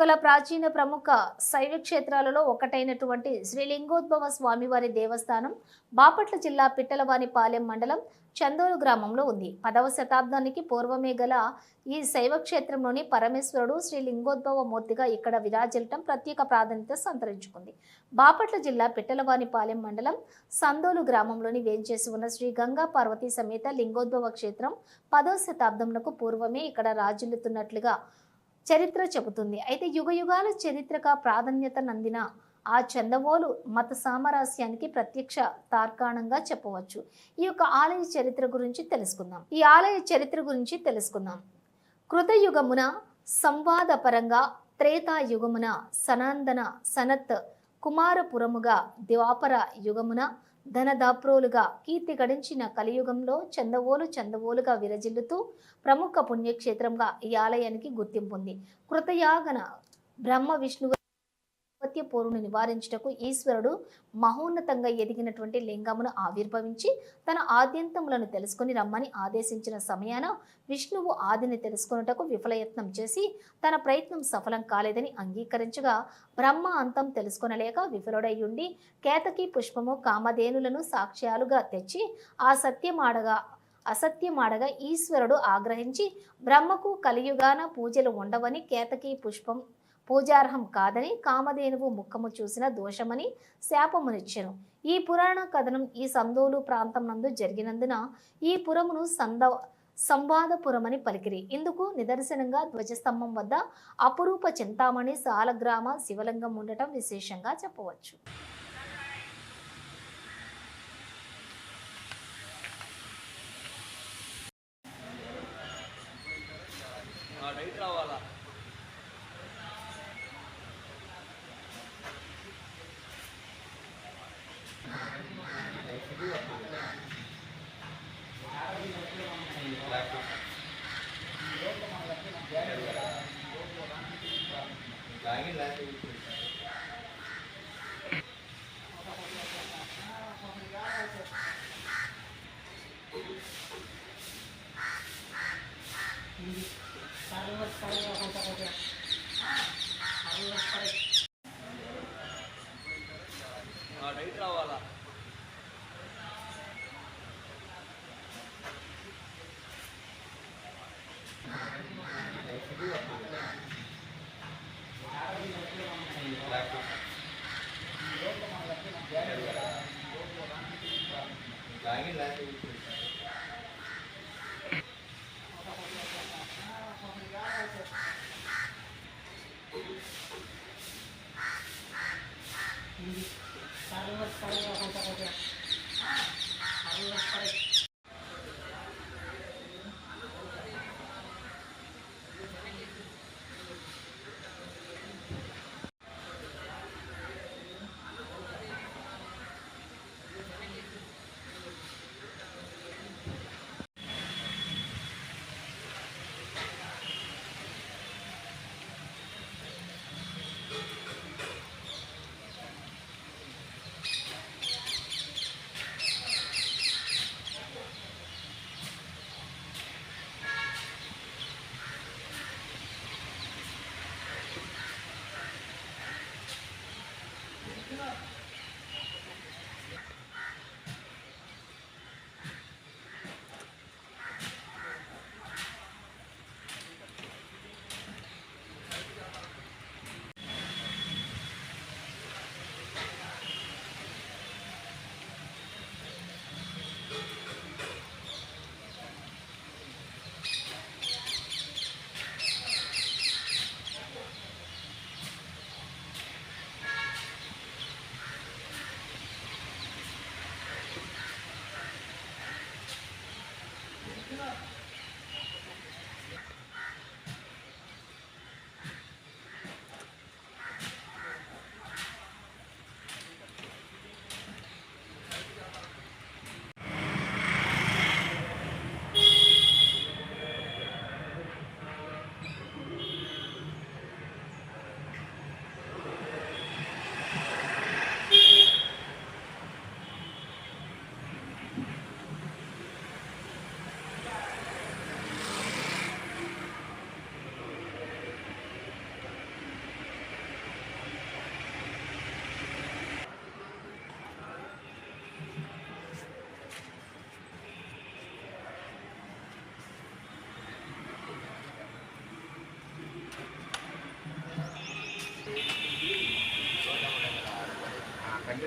గల ప్రాచీన ప్రముఖ శైవ క్షేత్రాలలో ఒకటైనటువంటి శ్రీలింగోద్భవ స్వామివారి దేవస్థానం బాపట్ల జిల్లా పిట్టలవానిపాలెం మండలం చందోలు గ్రామంలో ఉంది. పదవ శతాబ్దానికి పూర్వమే గల ఈ శైవ క్షేత్రంలోని పరమేశ్వరుడు శ్రీ లింగోద్భవ మూర్తిగా ఇక్కడ విరాజిల్లటం ప్రత్యేక ప్రాధాన్యత సంతరించుకుంది. బాపట్ల జిల్లా పిట్టలవానిపాలెం మండలం సందోలు గ్రామంలోని వేంచేసి ఉన్న శ్రీ గంగా పార్వతీ సమేత లింగోద్భవ క్షేత్రం పదవ శతాబ్దంకు పూర్వమే ఇక్కడ రాజిల్లుతున్నట్లుగా చరిత్ర చెబుతుంది. అయితే యుగ యుగాల చరిత్రక ప్రాధాన్యత నందిన ఆ చందవోలు మత సామరస్యానికి ప్రత్యక్ష తార్కాణంగా చెప్పవచ్చు. ఈ యొక్క ఆలయ చరిత్ర గురించి తెలుసుకుందాం. ఈ ఆలయ చరిత్ర గురించి తెలుసుకుందాం. కృతయుగమున సంవాదపరంగా త్రేతాయుగమున సనాందన సనత్ కుమారపురముగా ద్వాపర యుగమున ధనదాప్రోలుగా కీర్తి గడించిన కలియుగంలో చందవోలు చందవోలుగా విరజిల్లుతూ ప్రముఖ పుణ్యక్షేత్రంగా ఈ ఆలయానికి గుర్తింపు ఉంది. కృతయాగన బ్రహ్మ విష్ణువు పోరును నివారించుటకు ఈశ్వరుడు మహోన్నతంగా ఎదిగినటువంటి లింగమును ఆవిర్భవించి తన ఆద్యంతములను తెలుసుకొని రమ్మని ఆదేశించిన సమయాన విష్ణువు ఆదిని తెలుసుకొనుటకు విఫలయత్నం చేసి తన ప్రయత్నం సఫలం కాలేదని అంగీకరించగా బ్రహ్మ అంతం తెలుసుకొనలేక విఫలుడయ్యుండి కేతకి పుష్పము కామధేనులను సాక్ష్యాలుగా తెచ్చి ఆ సత్యమాడగా అసత్యమాడగా ఈశ్వరుడు ఆగ్రహించి బ్రహ్మకు కలియుగాన పూజలు ఉండవని కేతకి పుష్పం పూజార్హం కాదని కామధేనువు ముఖము చూసిన దోషమని శాపమునిచ్చెను. ఈ పురాణ కథనం ఈ సందోలు ప్రాంతం నందు జరిగినందున ఈ పురమును సంద సంవాదపురమని పలికిరి. ఇందుకు నిదర్శనంగా ధ్వజస్తంభం వద్ద అపురూప చింతామణి సాలగ్రామ శివలింగం ఉండటం విశేషంగా చెప్పవచ్చు. రైతు రావాలా?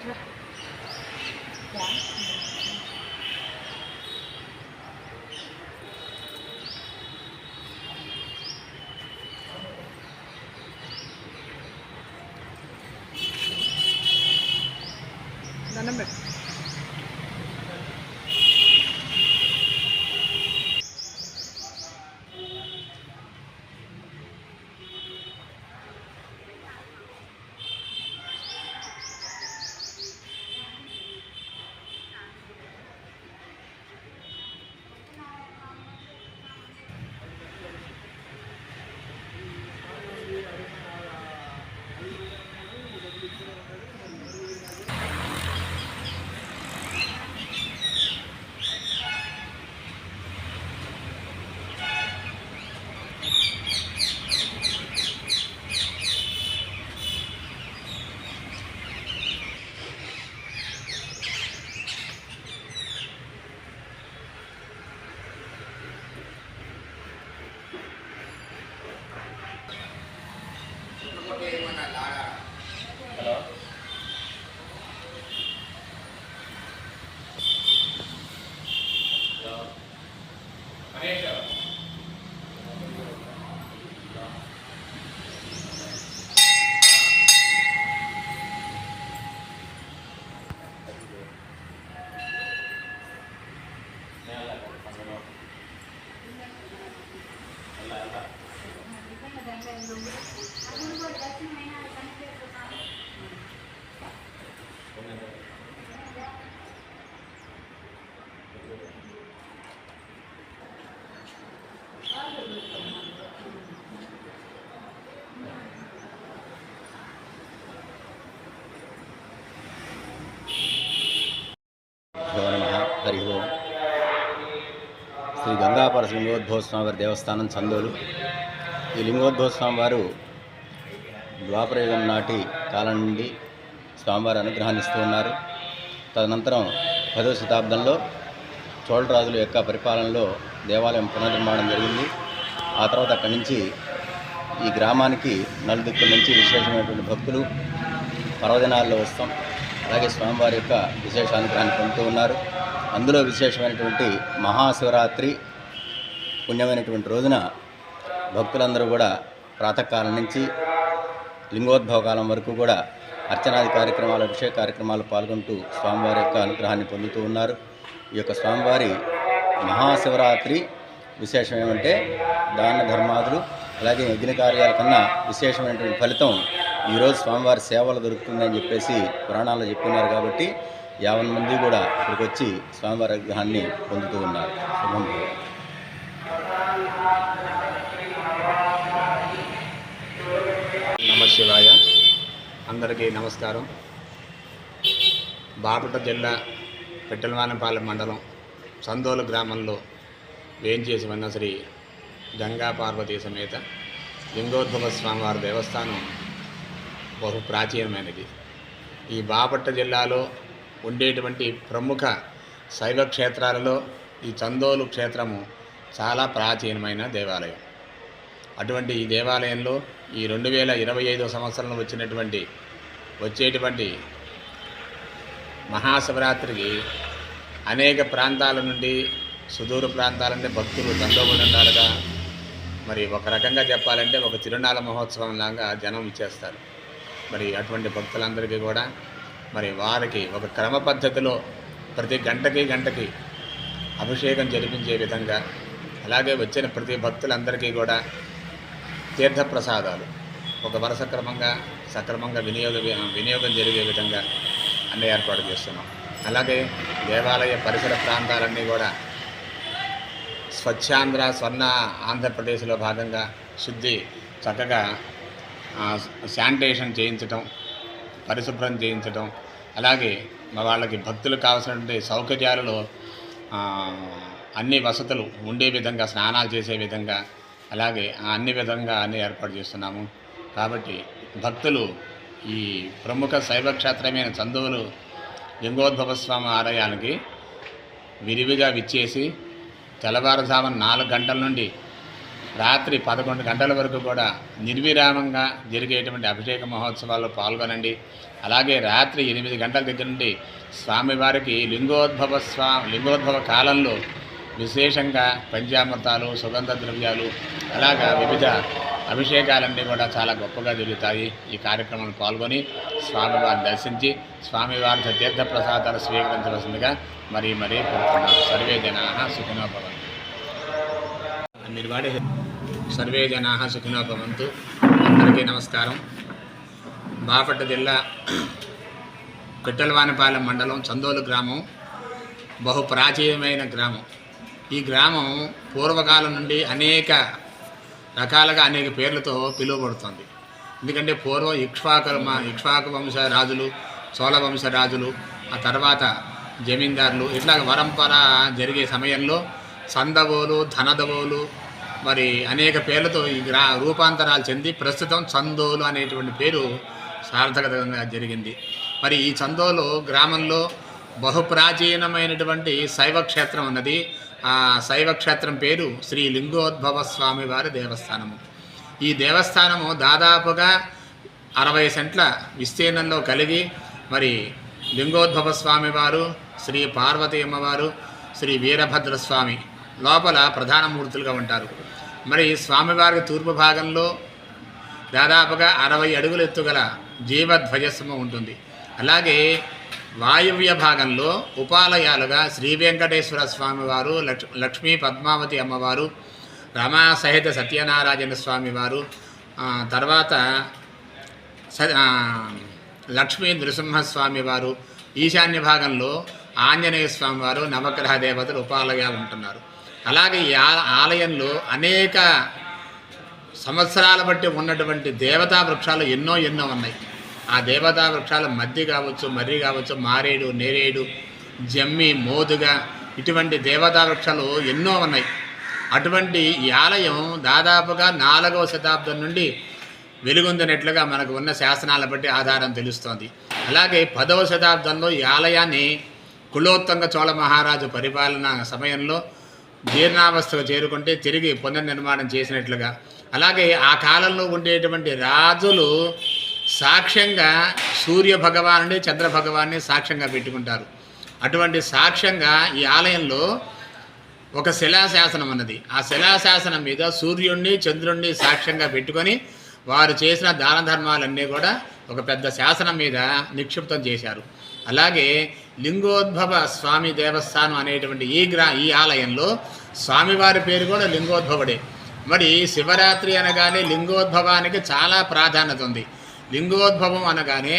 Thank. హరి ఓం. శ్రీ గంగాపర లింగోద్భవ వారి దేవస్థానం చందోలు. ఈ లింగోద్భవస్వామి వారు ద్వాపరయుగం నాటి కాలం నుండి స్వామివారి అనుగ్రహాన్ని ఇస్తూ ఉన్నారు. తదనంతరం పదో శతాబ్దంలో చోళరాజుల యొక్క పరిపాలనలో దేవాలయం పునర్నిర్మాణం జరిగింది. ఆ తర్వాత అక్కడి నుంచి ఈ గ్రామానికి నలుదిక్కుల నుంచి విశేషమైనటువంటి భక్తులు పర్వదినాల్లో వస్తాం. అలాగే స్వామివారి యొక్క విశేష అనుగ్రహాన్ని పొందుతూ ఉన్నారు. అందులో విశేషమైనటువంటి మహాశివరాత్రి పుణ్యమైనటువంటి రోజున భక్తులందరూ కూడా ప్రాతకాలం నుంచి లింగోద్భవ కాలం వరకు కూడా అర్చనాది కార్యక్రమాలు అభిషేక కార్యక్రమాలు పాల్గొంటూ స్వామివారి యొక్క అనుగ్రహాన్ని పొందుతూ ఉన్నారు. ఈ యొక్క స్వామివారి మహాశివరాత్రి విశేషం ఏమంటే దాన ధర్మాదులు అలాగే యజ్ఞ కార్యాల కన్నా విశేషమైనటువంటి ఫలితం ఈరోజు స్వామివారి సేవలు దొరుకుతుందని చెప్పేసి పురాణాల్లో చెప్పున్నారు కాబట్టి యావన్ మంది కూడా ఇక్కడికి వచ్చి స్వామివారి విగ్రహాన్ని పొందుతూ ఉన్నారు. శుభం. నమశివాయ అందరికీ నమస్కారం. బాపట జిల్లా పెట్టెలవానపాలెం మండలం సందోలు గ్రామంలో వేంచేసి ఉన్న శ్రీ గంగా పార్వతీ సమేత లింగోద్భవ స్వామివారి దేవస్థానం బహు ప్రాచీనమైనది. ఈ బాపట్ట జిల్లాలో ఉండేటువంటి ప్రముఖ శైవ క్షేత్రాలలో ఈ చందోలు క్షేత్రము చాలా ప్రాచీనమైన దేవాలయం. అటువంటి ఈ దేవాలయంలో ఈ రెండు వేల ఇరవై ఐదో సంవత్సరంలో వచ్చినటువంటి వచ్చేటువంటి మహాశివరాత్రికి అనేక ప్రాంతాల నుండి సుదూర ప్రాంతాల నుండి భక్తులు తండోబడి మరి ఒక రకంగా చెప్పాలంటే ఒక తిరునాళ్ళ మహోత్సవం లాగా జనం ఇచ్చేస్తారు మరి అటువంటి భక్తులందరికీ కూడా మరి వారికి ఒక క్రమ పద్ధతిలో ప్రతి గంటకి గంటకి అభిషేకం జరిపించే విధంగా అలాగే వచ్చిన ప్రతి భక్తులందరికీ కూడా తీర్థప్రసాదాలు. ఒక వరుస క్రమంగా సక్రమంగా వినియోగ వినియోగం జరిగే విధంగా అన్ని ఏర్పాటు చేస్తున్నాం. అలాగే దేవాలయ పరిసర ప్రాంతాలన్నీ కూడా స్వచ్ఛాంధ్ర స్వర్ణ ఆంధ్రప్రదేశ్లో భాగంగా శుద్ధి చక్కగా శానిటేషన్ చేయించటం పరిశుభ్రం చేయించటం అలాగే వాళ్ళకి భక్తులు కావాల్సినటువంటి సౌకర్యాలలో అన్ని వసతులు ఉండే విధంగా స్నానాలు చేసే విధంగా అలాగే అన్ని విధంగా అన్ని ఏర్పాటు చేస్తున్నాము. కాబట్టి భక్తులు ఈ ప్రముఖ శైవక్షేత్రమైన చందువులు లింగోద్భవ స్వామి ఆలయానికి విరివిగా విచ్చేసి తెల్లవారుజామున నాలుగు గంటల నుండి రాత్రి పదకొండు గంటల వరకు కూడా నిర్విరామంగా జరిగేటువంటి అభిషేక మహోత్సవాల్లో పాల్గొనండి. అలాగే రాత్రి ఎనిమిది గంటల దగ్గర నుండి స్వామివారికి లింగోద్భవ స్వా లింగోద్భవ కాలంలో విశేషంగా పంచామృతాలు సుగంధ ద్రవ్యాలు అలాగా వివిధ అభిషేకాలన్నీ కూడా చాలా గొప్పగా జరుగుతాయి. ఈ కార్యక్రమంలో పాల్గొని స్వామివారిని దర్శించి స్వామివారి తీర్థ ప్రసాదాలు స్వీకరించవలసిందిగా మరీ మరీ కోరుతున్నాను సర్వే జనా సుఖినోభవంతు మీరు వాడే సర్వే జనా సుఖినో భవంతు. అందరికీ నమస్కారం. బాపట్ల జిల్లా పిట్టలవానిపాలెం మండలం చందోలు గ్రామం. బహు ప్రాచీనమైన గ్రామం. ఈ గ్రామం పూర్వకాలం నుండి అనేక రకాలుగా అనేక పేర్లతో పిలువబడుతుంది. ఎందుకంటే పూర్వం ఇక్ష్వాకర్మ ఇక్ష్వాకు వంశ రాజులు చోళ వంశ రాజులు ఆ తర్వాత జమీందారులు ఇట్లా పరంపర జరిగే సమయంలో సందవోలు ధనదవోలు మరి అనేక పేర్లతో ఈ గ్రా రూపాంతరాలు చెంది ప్రస్తుతం చందోలు అనేటువంటి పేరు సార్థకతంగా జరిగింది. మరి ఈ చందోలు గ్రామంలో బహుప్రాచీనమైనటువంటి శైవ క్షేత్రం ఉన్నది. ఆ శైవ క్షేత్రం పేరు శ్రీ లింగోద్భవ స్వామి వారి దేవస్థానము. ఈ దేవస్థానము దాదాపుగా అరవై సెంట్ల విస్తీర్ణంలో కలిగి మరి లింగోద్భవ స్వామి వారు శ్రీ పార్వతీ అమ్మవారు శ్రీ వీరభద్రస్వామి లోపల ప్రధాన మూర్తులుగా ఉంటారు. మరి స్వామివారి తూర్పు భాగంలో దాదాపుగా అరవై అడుగుల ఎత్తుగల జీవధ్వజస్వము ఉంటుంది. అలాగే వాయువ్య భాగంలో ఉపాలయాలుగా శ్రీ వెంకటేశ్వర స్వామివారు లక్ష్ లక్ష్మీ పద్మావతి అమ్మవారు రమాసహిత సత్యనారాయణ స్వామివారు తర్వాత స లక్ష్మీ నృసింహస్వామి వారు ఈశాన్య భాగంలో ఆంజనేయ స్వామివారు నవగ్రహ దేవతలు ఉపాలయాలు ఉంటున్నారు. అలాగే ఈ ఆ- ఆలయంలో అనేక సంవత్సరాల బట్టి ఉన్నటువంటి దేవతా వృక్షాలు ఎన్నో ఎన్నో ఉన్నాయి. ఆ దేవతా వృక్షాల మధ్య కావచ్చు మర్రి కావచ్చు మారేడు నేరేడు జమ్మి మోదుగ ఇటువంటి దేవతా వృక్షాలు ఎన్నో ఉన్నాయి. అటువంటి ఈ ఆలయం దాదాపుగా నాలుగవ శతాబ్దం నుండి వెలుగొందినట్లుగా మనకు ఉన్న శాసనాల బట్టి ఆధారం తెలుస్తోంది. అలాగే పదవ శతాబ్దంలో ఈ ఆలయాన్ని కులోత్తంగ చోళ మహారాజు పరిపాలన సమయంలో జీర్ణావస్థకు చేరుకుంటే తిరిగి పునర్నిర్మాణం చేసినట్లుగా. అలాగే ఆ కాలంలో ఉండేటువంటి రాజులు సాక్ష్యంగా సూర్య భగవానుడి చంద్ర భగవాన్ని సాక్ష్యంగా పెట్టుకుంటారు. అటువంటి సాక్ష్యంగా ఈ ఆలయంలో ఒక శిలాశాసనం అన్నది ఆ శిలాశాసనం మీద సూర్యుణ్ణి చంద్రుణ్ణి సాక్ష్యంగా పెట్టుకొని వారు చేసిన దాన ధర్మాలన్నీ కూడా ఒక పెద్ద శాసనం మీద నిక్షిప్తం చేశారు. అలాగే లింగోద్భవ స్వామి దేవస్థానం అనేటువంటి ఈ గ్రా ఈ ఆలయంలో స్వామివారి పేరు కూడా లింగోద్భవుడే. మరి శివరాత్రి అనగానే లింగోద్భవానికి చాలా ప్రాధాన్యత ఉంది. లింగోద్భవం అనగానే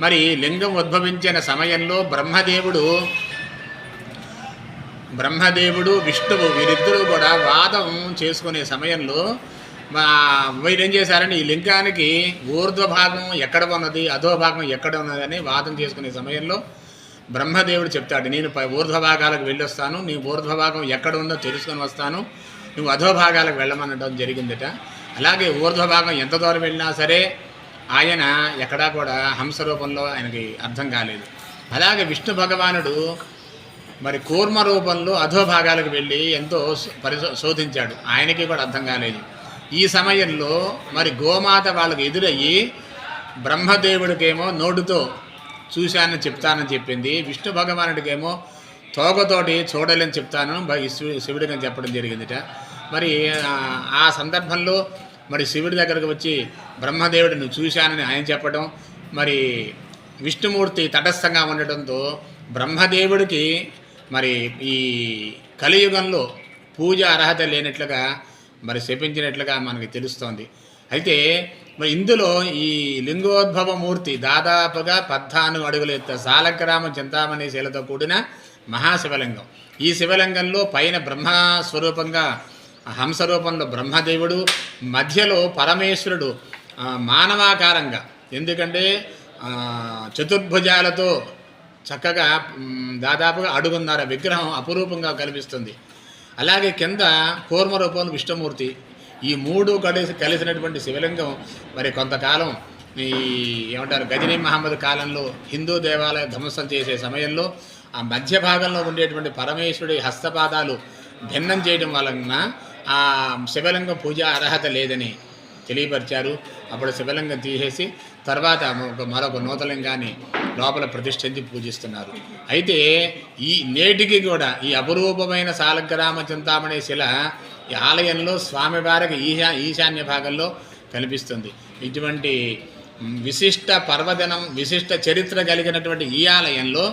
మరి లింగం ఉద్భవించిన సమయంలో బ్రహ్మదేవుడు బ్రహ్మదేవుడు విష్ణువు వీరిద్దరూ కూడా వాదం చేసుకునే సమయంలో వీరేం చేశారని ఈ లింగానికి ఊర్ధ్వ భాగం ఎక్కడ ఉన్నది అధో భాగం ఎక్కడ ఉన్నదని వాదం చేసుకునే సమయంలో బ్రహ్మదేవుడు చెప్తాడు నేను ఊర్ధ్వ భాగాలకు వెళ్ళొస్తాను నీ ఊర్ధ్వ భాగం ఎక్కడ ఉందో తెలుసుకొని వస్తాను నువ్వు అధో భాగాలకు వెళ్ళమనడం జరిగిందట. అలాగే ఊర్ధ్వ భాగం ఎంత దూరం వెళ్ళినా సరే ఆయన ఎక్కడా కూడా హంస రూపంలో ఆయనకి అర్థం కాలేదు. అలాగే విష్ణు భగవానుడు మరి కూర్మ రూపంలో అధోభాగాలకు వెళ్ళి ఎంతో పరిశో శోధించాడు ఆయనకి కూడా అర్థం కాలేదు. ఈ సమయంలో మరి గోమాత వాళ్ళకి ఎదురయ్యి బ్రహ్మదేవుడికేమో నోటుతో చూశానని చెప్తానని చెప్పింది. విష్ణు భగవానుడికేమో తోకతోటి చూడలేని చెప్తాను. శివుడిని చెప్పడం జరిగిందిట. మరి ఆ- సందర్భంలో మరి శివుడి దగ్గరకు వచ్చి బ్రహ్మదేవుడిని చూశానని ఆయన చెప్పడం మరి విష్ణుమూర్తి తటస్థంగా ఉండటంతో బ్రహ్మదేవుడికి మరి ఈ కలియుగంలో పూజ అర్హత లేనట్లుగా మరి శపించినట్లుగా మనకి తెలుస్తోంది. అయితే మరి ఇందులో ఈ లింగోద్భవ మూర్తి దాదాపుగా పద్నాలుగు అడుగుల ఎత్తు సాలగ్రామ చింతామణి శిలతో కూడిన మహాశివలింగం. ఈ శివలింగంలో పైన బ్రహ్మస్వరూపంగా హంసరూపంలో బ్రహ్మదేవుడు మధ్యలో పరమేశ్వరుడు మానవాకారంగా. ఎందుకంటే చతుర్భుజాలతో చక్కగా దాదాపుగా అడుగున్నర విగ్రహం అపురూపంగా కనిపిస్తుంది. అలాగే కింద కూర్మరూపం విష్ణుమూర్తి. ఈ మూడు కలిసి కలిసినటువంటి శివలింగం మరి కొంతకాలం ఈ ఏమంటారు గజనీ మహమ్మద్ కాలంలో హిందూ దేవాలయ ధ్వంసం చేసే సమయంలో ఆ మధ్య భాగంలో ఉండేటువంటి పరమేశ్వరుడి హస్తపాదాలు భిన్నం చేయడం వలన ఆ శివలింగం పూజ అర్హత లేదని తెలియపరిచారు. అప్పుడు శివలింగం తీసేసి తర్వాత మరొక నూతలింగాన్ని లోపల ప్రతిష్ఠించి పూజిస్తున్నారు. అయితే ఈ నేటికి కూడా ఈ అపురూపమైన సాలగ్రామ చింతామణి శిల ఈ ఆలయంలో స్వామివారికి ఈశా ఈశాన్య భాగంలో కనిపిస్తుంది. ఇటువంటి విశిష్ట పర్వదినం విశిష్ట చరిత్ర కలిగినటువంటి ఈ ఆలయంలో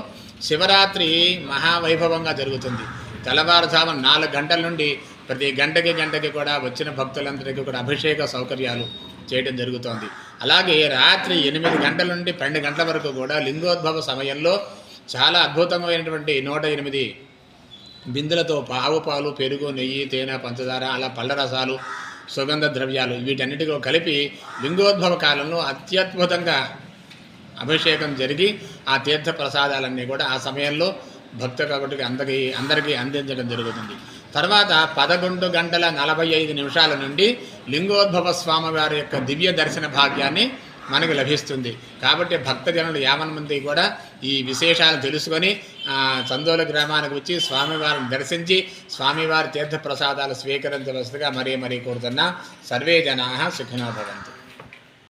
శివరాత్రి మహావైభవంగా జరుగుతుంది. తెల్లవారుజామున నాలుగు గంటల నుండి ప్రతి గంటకి గంటకి కూడా వచ్చిన భక్తులందరికీ కూడా అభిషేక సౌకర్యాలు చేయడం జరుగుతోంది. అలాగే రాత్రి ఎనిమిది గంటల నుండి పన్నెండు గంటల వరకు కూడా లింగోద్భవ సమయంలో చాలా అద్భుతమైనటువంటి నూట ఎనిమిది బిందులతో ఆవు పాలు పెరుగు నెయ్యి తేనె పంచదార అలా పళ్ళ రసాలు సుగంధ ద్రవ్యాలు వీటన్నిటితో కలిపి లింగోద్భవ కాలంలో అత్యద్భుతంగా అభిషేకం జరిగి ఆ తీర్థ ప్రసాదాలన్నీ కూడా ఆ సమయంలో భక్త కాబట్టి అందరికీ అందరికీ అందించడం జరుగుతుంది. తర్వాత పదకొండు గంటల నలభై ఐదు నిమిషాల నుండి లింగోద్భవ స్వామివారి యొక్క దివ్య దర్శన భాగ్యాన్ని మనకు లభిస్తుంది. కాబట్టి భక్తజనులు యావన్ మంది కూడా ఈ విశేషాలు తెలుసుకొని చందోల గ్రామానికి వచ్చి స్వామివారిని దర్శించి స్వామివారి తీర్థ ప్రసాదాలు మరీ మరీ కోరుతున్నా. సర్వే జనా సుఖినో భవంతు.